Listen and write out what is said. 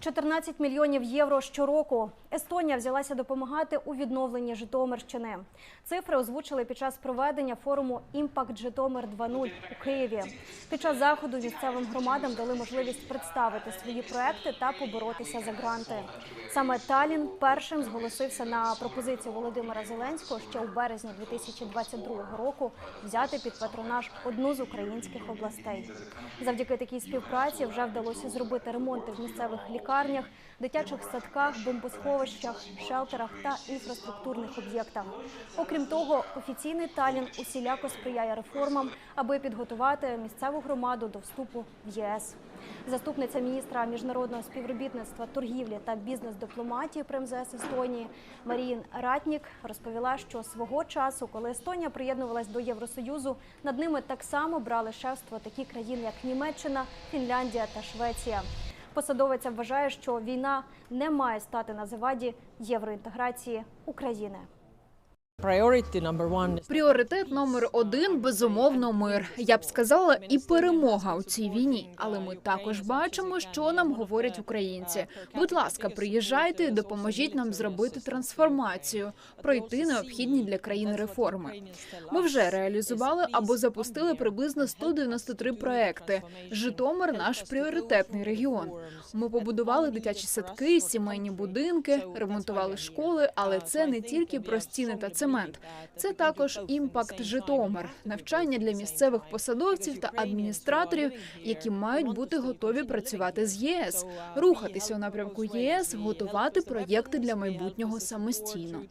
14 мільйонів євро щороку. Естонія взялася допомагати у відновленні Житомирщини. Цифри озвучили під час проведення форуму Імпакт Житомир 2.0 у Києві. Під час заходу місцевим громадам дали можливість представити свої проекти та поборотися за гранти. Саме Талін першим зголосився на пропозицію Володимира Зеленського ще у березні 2022 року взяти під патронаж одну з українських областей. Завдяки такій співпраці вже вдалося зробити ремонти в місцевих лікарнях, дитячих садках, бомбосховищах, шелтерах та інфраструктурних об'єктах. Окрім того, офіційний Талін усіляко сприяє реформам, аби підготувати місцеву громаду до вступу в ЄС. Заступниця міністра міжнародного співробітництва, торгівлі та бізнес-дипломатії при МЗС Естонії Маріїн Ратнік розповіла, що свого часу, коли Естонія приєднувалась до Євросоюзу, над ними так само брали шефство такі країни, як Німеччина, Фінляндія та Швеція. Посадовиця вважає, що війна не має стати на заваді євроінтеграції України. Пріоритет номер один безумовно мир. Я б сказала, і перемога у цій війні. Але ми також бачимо, що нам говорять українці. Будь ласка, приїжджайте і допоможіть нам зробити трансформацію, пройти необхідні для країни реформи. Ми вже реалізували або запустили приблизно 193 проекти. Житомир наш пріоритетний регіон. Ми побудували дитячі садки, сімейні будинки, ремонтували школи, але це не тільки про стіни та цемент. Це також імпакт Житомир, навчання для місцевих посадовців та адміністраторів, які мають бути готові працювати з ЄС, рухатися у напрямку ЄС, готувати проєкти для майбутнього самостійно.